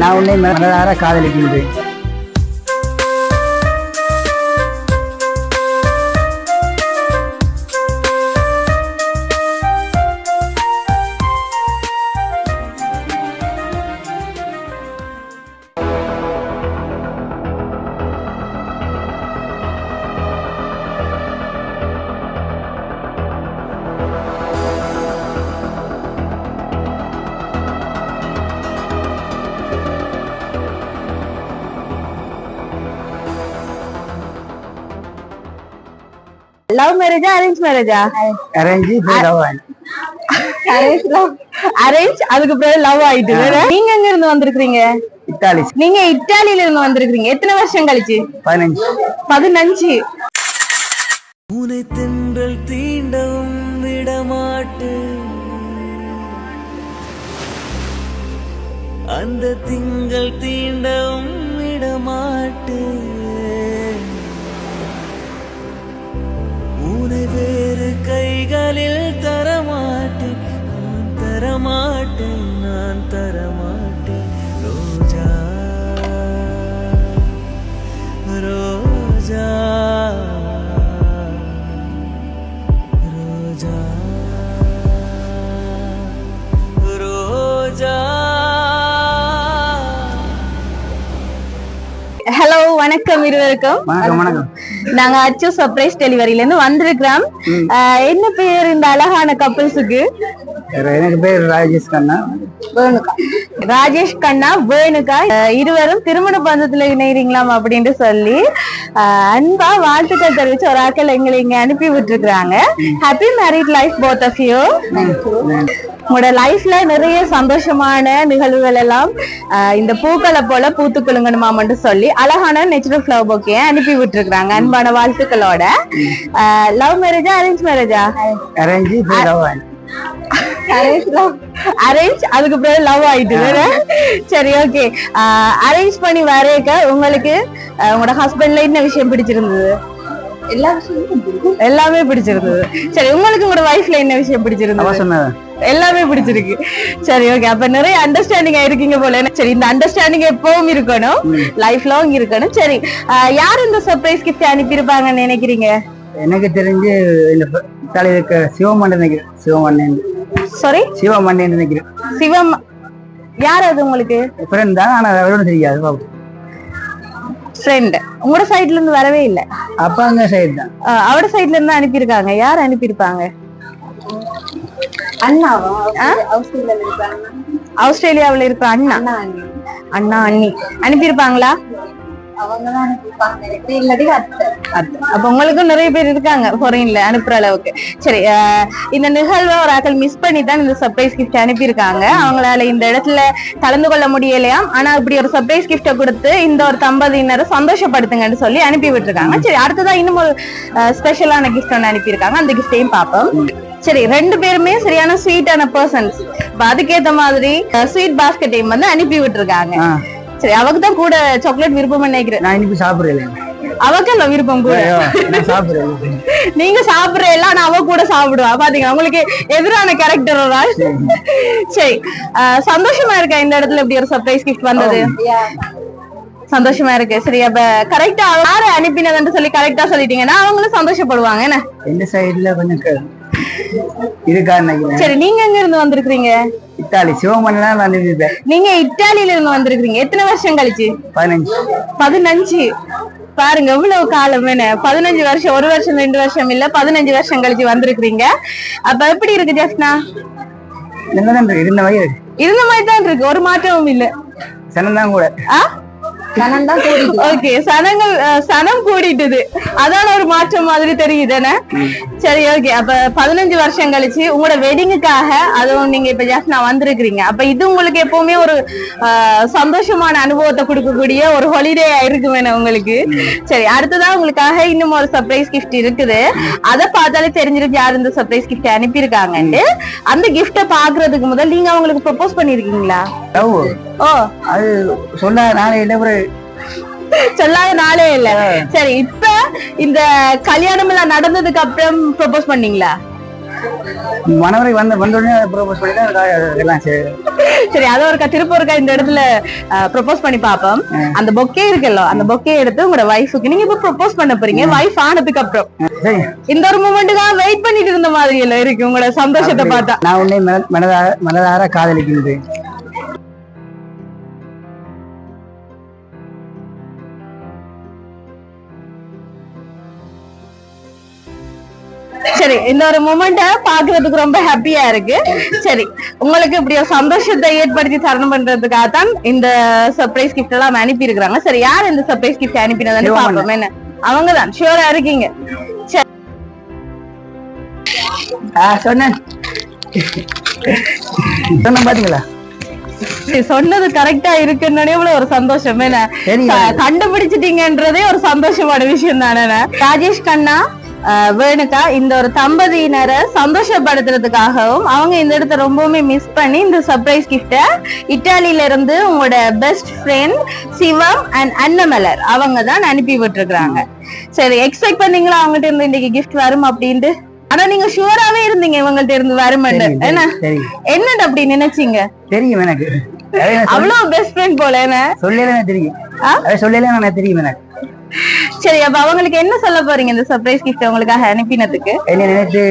நான் உன்னை மனதார காதலிக்கின்றேன். லவ் மேரேஜா அரேஞ்ச் மேரேஜா அரேஞ்சு போயிடவான் அரேஞ்ச் லவ் அரேஞ்ச் அதுக்கு பிறகு லவ் ஆயிட்டு வேற? நீங்க எங்க இருந்து வந்திருக்கீங்க இத்தாலி. நீங்க இத்தாலியில இருந்து வந்திருக்கீங்க எத்தனை வருஷம் கழிச்சு? பதினஞ்சு. பதினஞ்சு. உனை தென்றல் தீண்டவும் விடமாட்டு. அந்த திங்கள் தீண்டவும் விடமாட்டு. கைகளில் தரமாட்டேன். நான் தரமாட்டேன் நான் தரமாட்டேன். ரோஜா ரோஜா ரோஜா ரோஜா. ஹலோ வணக்கம் இருவருக்கும். வணக்கம் வணக்கம். நாங்க அச்சு சர்ப்ரைஸ் டெலிவரியில இருந்து வந்திருக்கிறோம். என்ன பேர் இந்த அழகான கப்பல்ஸுக்கு எனக்கு பேர் ராஜேஷ் கண்ணா. ராஜேஷ் கண்ணா வேணுகா இருவரும் திருமண பந்தத்துல இணைறீங்களாம் அப்படின்னு சொல்லி அன்பா வாழ்த்துக்கள் தெரிவிச்சு ஒரு ஆக்கள் எங்களை இங்க அனுப்பி விட்டுருக்காங்க happy married life both of you உங்களோட லைஃப்ல நிறைய சந்தோஷமான நிகழ்வுகள் எல்லாம் இந்த பூக்களை போல பூத்து குலுங்கணுமாமன்னு சொல்லி அழகான நேச்சுரல் ஃபிளவர் பொக்கே அனுப்பி விட்டுருக்காங்க அன்பான வாழ்த்துக்களோட. லவ் மேரேஜா அரேஞ்ச் மேரேஜா அரேஞ்சு அரேஞ்ச் அதுக்கு பிறகு லவ் ஆயிட்டு சரி ஓகே அரேஞ்ச் பண்ணி வரேக்க உங்களுக்கு உங்களோட ஹஸ்பண்ட்ல என்ன விஷயம் பிடிச்சிருந்தது? எல்லா விஷயமும் எல்லாமே பிடிச்சிருந்தது. சரி உங்களுக்கு உங்களோட வைஃப்ல என்ன விஷயம் பிடிச்சிருந்தது? சொன்னது. எல்லாமே பிடிச்சிருக்கு. சரி ஓகே அப்ப நிறைய அண்டர்ஸ்டாண்டிங் ஆயிருக்கீங்க போல. சரி இந்த அண்டர்ஸ்டாண்டிங் எப்பவும் இருக்கணும். லைஃப் லாங் இருக்கணும். சரி ஆஹ் யார் இந்த சர்ப்ரைஸ் கிஃப்ட் அனுப்பியிருப்பாங்கன்னு நினைக்கிறீங்க? எனக்கு தெரிஞ்சு இந்த இத்தாலி இருக்க சிவமண்ணன் நினைக்கிறேன். சிவமண்ணன் சாரி சிவமண்ணன் நினைக்கிறேன். சிவம் யார் அது உங்களுக்கு? ஃப்ரெண்ட் தான் ஆனா அவரோட தெரியாது பாப்போம் ஃப்ரெண்ட் உங்களோட சைடுல இருந்து வரவே இல்லை. அப்பா அங்க சைடு தான். ஆஹ் அவட சைடுல இருந்து அனுப்பியிருக்காங்க. யார் அனுப்பியிருப்பாங்க? ஆஸ்திரேலியாவுல இருக்கிற அண்ணா. அண்ணா அண்ணி. அனுப்பியிருப்பாங்களா? அப்ப உங்களுக்கும் நிறைய பேர் இருக்காங்க ஃபாரின்ல அனுப்புற அளவுக்கு. சரி ஆஹ் இந்த நிகழ்வை ஒரு ஆக்கள் மிஸ் பண்ணி தான் இந்த சர்ப்ரைஸ் கிஃப்ட் அனுப்பியிருக்காங்க. அவங்களால இந்த இடத்துல கலந்து கொள்ள முடியலையாம் ஆனா இப்படி ஒரு சர்ப்ரைஸ் கிஃப்ட கொடுத்து இந்த ஒரு தம்பதியினரை சந்தோஷப்படுத்துங்கன்னு சொல்லி அனுப்பி விட்டுருக்காங்க சரி அடுத்ததா இன்னும் ஒரு ஸ்பெஷலான கிஃப்ட் ஒன்று அனுப்பியிருக்காங்க. அந்த கிஃப்டையும் பார்ப்போம். சரி ரெண்டு பேருமே சரியான ஸ்வீட்டான பர்சன்ஸ் அதுக்கேத்த மாதிரி ஸ்வீட் பாஸ்கெட்டையும் வந்து அனுப்பி விட்டுருக்காங்க சரி அவக்கு தான் கூட சாக்லேட் விருப்பம் நினைக்கிறேன் நான் இனிப்பு சாப்பிடுறேன் அவக்கு இல்ல விருப்பம் கூட. நீங்க சாப்பிடுற எல்லாம் நான் அவ கூட சாப்பிடுவா. பாத்தீங்க உங்களுக்கு எதிரான கேரக்டர் ஒரு ஆள். சரி சந்தோஷமா இருக்கா? இந்த இடத்துல இப்படி ஒரு சர்ப்ரைஸ் கிஃப்ட் வந்தது? சந்தோஷமா இருக்கு. சரி அப்ப கரெக்டா யாரு அனுப்பினதுன்னு சொல்லி கரெக்டா சொல்லிட்டீங்கன்னா அவங்களும் சந்தோஷப்படுவாங்க. என்ன? எந்த சைடுல கொஞ்சம் இருக்கா சரி நீங்க எங்க இருந்து வந்திருக்கீங்க இத்தாலி சிவமண்ணன் தான் நான் நினைப்பேன் நீங்க இத்தாலியில இருந்து வந்திருக்கீங்க எத்தனை வருஷம் கழிச்சு? பதினஞ்சு. பதினஞ்சு. பாருங்க எவ்வளவு காலம் என்ன? பதினஞ்சு வருஷம் ஒரு வருஷம் ரெண்டு வருஷம் இல்ல பதினஞ்சு வருஷம் கழிச்சு வந்திருக்கீங்க அப்ப எப்படி இருக்கு ஜஸ்னா என்னதான் இருக்கு? இருந்த மாதிரி இருக்கு. இருந்த மாதிரி தான் இருக்கு. ஒரு மாற்றமும் இல்ல. சனம் தான் கூட. ஓகே சனங்கள் சனம் கூடிட்டுது. அதான ஒரு மாற்றம் மாதிரி தெரியுது சரி ஓகே அப்ப பதினஞ்சு வருஷம் கழிச்சு உங்களோட வெட்டிங்குக்காக அதுவும் நீங்க இப்ப ஜஸ்ட் நான் வந்திருக்கிறீங்க. அப்ப இது உங்களுக்கு எப்பவுமே ஒரு சந்தோஷமான அனுபவத்தை கொடுக்கக்கூடிய ஒரு ஹாலிடே இருக்கும் வேணும் உங்களுக்கு? சரி அடுத்ததான் உங்களுக்காக இன்னும் ஒரு சர்ப்ரைஸ் கிஃப்ட் இருக்குது. அதை பார்த்தாலே தெரிஞ்சிருக்கு யார் இந்த சர்ப்ரைஸ் கிஃப்ட் அனுப்பியிருக்காங்கன்ட்டு. அந்த கிஃப்ட பாக்குறதுக்கு முதல் நீங்க அவங்களுக்கு ப்ரப்போஸ் பண்ணிருக்கீங்களா ஓ. அது நாளே இல்லை ஒரு சொல்லாத நாளே இல்ல. சரி இப்ப இந்த கல்யாணம் எல்லாம் நடந்ததுக்கு அப்புறம் ப்ரொபோஸ் பண்ணீங்களா? மனவரை வந்த வந்த உடனே ப்ரோபோஸ் பண்ணி தான் எல்லாம் சரி. அதை ஒருக்கா திருப்ப ஒருக்கா இந்த இடத்துல ப்ரொபோஸ் பண்ணி பாப்போம் அந்த பொக்கே இருக்குல்ல அந்த பொக்கே எடுத்து உங்களோட வைஃபுக்கு நீங்க இப்ப ப்ரொபோஸ் பண்ண போறீங்க. வைஃப் ஆனதுக்கு அப்புறம். இந்த ஒரு மூமெண்ட்டுக்காக வெயிட் பண்ணிட்டு இருந்த மாதிரி எல்லாம் இருக்கு உங்களோட சந்தோஷத்தை பார்த்தா. நான் உன்னை மன- மனதார மனதார காதலிக்கின்றேன். சரி இந்த ஒரு மூமெண்ட பாக்குறதுக்கு ரொம்ப ஹாப்பியா இருக்கு. சரி உங்களுக்கு இப்படி ஒரு சந்தோஷத்தை ஏற்படுத்தி தரணும் பண்றதுக்காக தான் இந்த சர்ப்ரைஸ் கிஃப்ட் எல்லாம் அனுப்பி இருக்காங்க சரி யார் இந்த சர்ப்ரைஸ் கிஃப்ட் அனுப்பினதுன்னு. பாப்போம் என்ன? அவங்க தான் ஷியூரா இருக்கீங்க. சரி. சொன்னேன். சொன்ன பாத்தீங்களா? சொன்னது கரெக்டா இருக்குன்னு இவ்வளவு ஒரு சந்தோஷம். என்ன? கண்டுபிடிச்சிட்டீங்கன்றதே ஒரு சந்தோஷமான விஷயம் தானே ராஜேஷ் கண்ணா? அஹ், வேணுகா இந்த ஒரு தம்பதியினரை சந்தோஷப்படுத்துறதுக்காகவும் அவங்க இந்த இடத்த ரொம்பவுமே மிஸ் பண்ணி இந்த சர்ப்ரைஸ் கிஃப்ட இட்டாலியில இருந்து உங்களோட best friend Sivam and Annamalar அவங்க தான் அனுப்பி விட்டுருக்காங்க சரி எக்ஸ்பெக்ட் பண்ணீங்களா அவங்ககிட்ட இருந்து இன்னைக்கு கிஃப்ட் வரும் அப்படின்ட்டு? ஆனா நீங்க ஷுவராவே இருந்தீங்க இவங்கள்ட்ட இருந்து தெரியும், என்ன என்னது அப்படி நினைச்சீங்க? தெரியும் எனக்கு. அவ்வளவு பெஸ்ட் ஃப்ரெண்ட் போல என்ன? சொல்லல தெரியும். சொல்லல எனக்கு தெரியும் எனக்கு. சரி அப்ப அவங்களுக்கு என்ன சொல்ல போறீங்க இந்த சர்ப்ரைஸ் கிஃப்ட் உங்களுக்காக அனுப்பினதுக்கு? என்னை நினைத்து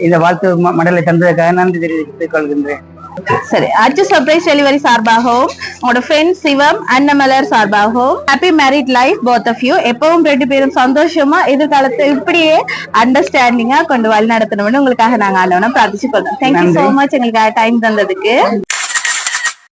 இந்த வாழ்த்து ம- மடலை தந்ததுக்காக நன்றி தெரிவித்துக் கொள்கின்றேன். சரி அச்சு சர்ப்ரைஸ் டெலிவரி சார்பாகவும் உங்களோட ஃப்ரெண்ட் சிவம் அன்னமலர் சார்பாகவும் happy married life both of you எப்பவும் ரெண்டு பேரும் சந்தோஷமா எதிர்காலத்தை இப்படியே அண்டர்ஸ்டாண்டிங்கா கொண்டு வழி நடத்தணும்னு உங்களுக்காக நாங்க ஆண்டவனா பிரார்த்திச்சு கொள்றோம் தேங்க்யூ நன்றி. சோ மச் எங்களுக்காக டைம் தந்ததுக்கு.